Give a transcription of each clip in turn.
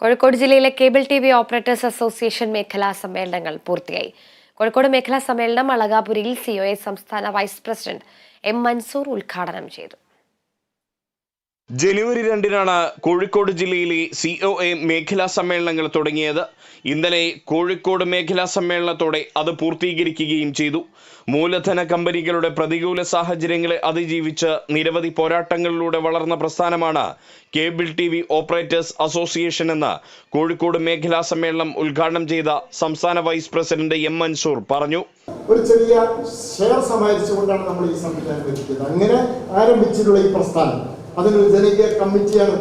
കോഴിക്കോട് ജില്ലയിലെ cable T V operators association മേഖലാ സമ്മേളനങ്ങൾ പൂർത്തിയായി. കോഴിക്കോട് മേഖലാ സമ്മേളനം അളകാപുരിയിൽ സിഒഎ സംസ്ഥാന വൈസ് പ്രസിഡന്റ് എം മൻസൂർ ഉദ്ഘാടനം ചെയ്തു. ജനുവരി രണ്ടിനാണ് കോഴിക്കോട് ജില്ലയിലെ സി ഒ എ മേഖലാ സമ്മേളനങ്ങൾ തുടങ്ങിയത്. ഇന്നലെ കോഴിക്കോട് മേഖലാ സമ്മേളനത്തോടെ അത് പൂർത്തീകരിക്കുകയും ചെയ്തു. മൂലധന കമ്പനികളുടെ പ്രതികൂല സാഹചര്യങ്ങളെ അതിജീവിച്ച് നിരവധി പോരാട്ടങ്ങളിലൂടെ വളർന്ന പ്രസ്ഥാനമാണ് cable T V operators association എന്ന് കോഴിക്കോട് മേഖലാ സമ്മേളനം ഉദ്ഘാടനം ചെയ്ത സംസ്ഥാന വൈസ് പ്രസിഡന്റ് എം മൻസൂർ പറഞ്ഞു. ഒരു ചെറിയ ഷെയർ നമ്മൾ ഈ അങ്ങനെ ആരംഭിച്ചിട്ടുള്ള ഈ പ്രസ്ഥാനം. അതിനൊരു ജനകീയ കമ്മിറ്റിയാണ്.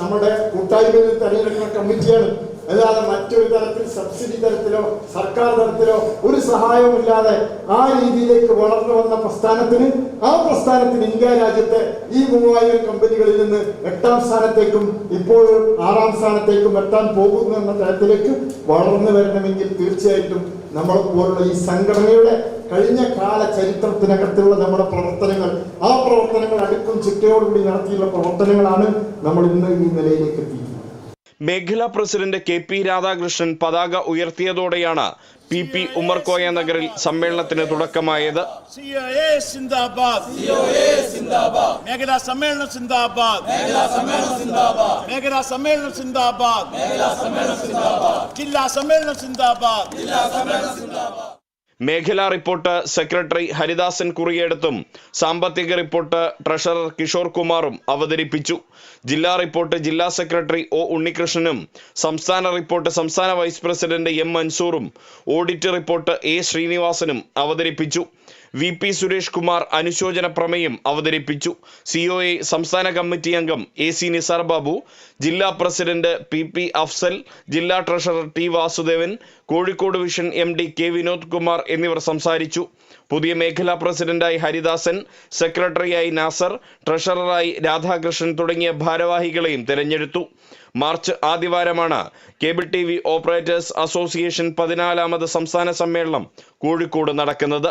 നമ്മുടെ കൂട്ടായ്മയിൽ തെരഞ്ഞെടുക്കുന്ന കമ്മിറ്റിയാണ്. അല്ലാതെ മറ്റൊരു തരത്തിൽ സബ്സിഡി തരത്തിലോ സർക്കാർ തരത്തിലോ ഒരു സഹായവുമില്ലാതെ ആ രീതിയിലേക്ക് വളർന്നു വന്ന പ്രസ്ഥാനത്തിന് ആ പ്രസ്ഥാനത്തിന് ഇന്ത്യ രാജ്യത്തെ ഈ മൂവായിരം കമ്പനികളിൽ നിന്ന് എട്ടാം സ്ഥാനത്തേക്കും ഇപ്പോൾ ആറാം സ്ഥാനത്തേക്കും എത്താൻ പോകുന്നു എന്ന തരത്തിലേക്ക് വളർന്നു വരണമെങ്കിൽ തീർച്ചയായിട്ടും നമ്മളെ പോലുള്ള ഈ സംഘടനയുടെ കഴിഞ്ഞ കാല ചരിത്രത്തിനകത്തുള്ള നമ്മുടെ പ്രവർത്തനങ്ങൾ ആ പ്രവർത്തനങ്ങൾ അടുക്കും ചിട്ടയോടുകൂടി നടത്തിയുള്ള പ്രവർത്തനങ്ങളാണ് നമ്മൾ ഇന്ന് ഈ നിലയിലേക്ക് എത്തിയിരിക്കുന്നത് മേഖലാ പ്രസിഡന്റ് കെ പി രാധാകൃഷ്ണൻ പതാക ഉയർത്തിയതോടെയാണ് പി പി ഉമ്മർകോയ നഗറിൽ സമ്മേളനത്തിന് തുടക്കമായത്. സമ്മേളനം സമ്മേളനം ജില്ലാ സമ്മേളനം മേഖലാ റിപ്പോർട്ട് സെക്രട്ടറി ഹരിദാസൻ കുറിയെടുത്തും സാമ്പത്തിക റിപ്പോർട്ട് ട്രഷറർ കിഷോർ കുമാറും അവതരിപ്പിച്ചു. ജില്ലാ റിപ്പോർട്ട് ജില്ലാ സെക്രട്ടറി ഒ ഉണ്ണികൃഷ്ണനും സംസ്ഥാന റിപ്പോർട്ട് സംസ്ഥാന വൈസ് പ്രസിഡന്റ് എം മൻസൂറും ഓഡിറ്റ് റിപ്പോർട്ട് എ ശ്രീനിവാസനും അവതരിപ്പിച്ചു. വി പി സുരേഷ് കുമാർ അനുശോചന പ്രമേയം അവതരിപ്പിച്ചു. സി ഒ എ സംസ്ഥാന കമ്മിറ്റി അംഗം എ സി നിസാർ ബാബു ജില്ലാ പ്രസിഡന്റ് പി പി അഫ്സൽ ജില്ലാ treasurer T Vasudevan Kozhikode vision M D K Vinod Kumar എന്നിവർ സംസാരിച്ചു. പുതിയ മേഖലാ പ്രസിഡന്റായി ഹരിദാസൻ സെക്രട്ടറിയായി നാസർ ട്രഷററായി രാധാകൃഷ്ണൻ തുടങ്ങിയ ഭാരവാഹികളെയും തെരഞ്ഞെടുത്തു. March ആദ്യവാരമാണ് cable T V operators association പതിനാലാമത് സംസ്ഥാന സമ്മേളനം കോഴിക്കോട് നടക്കുന്നത്.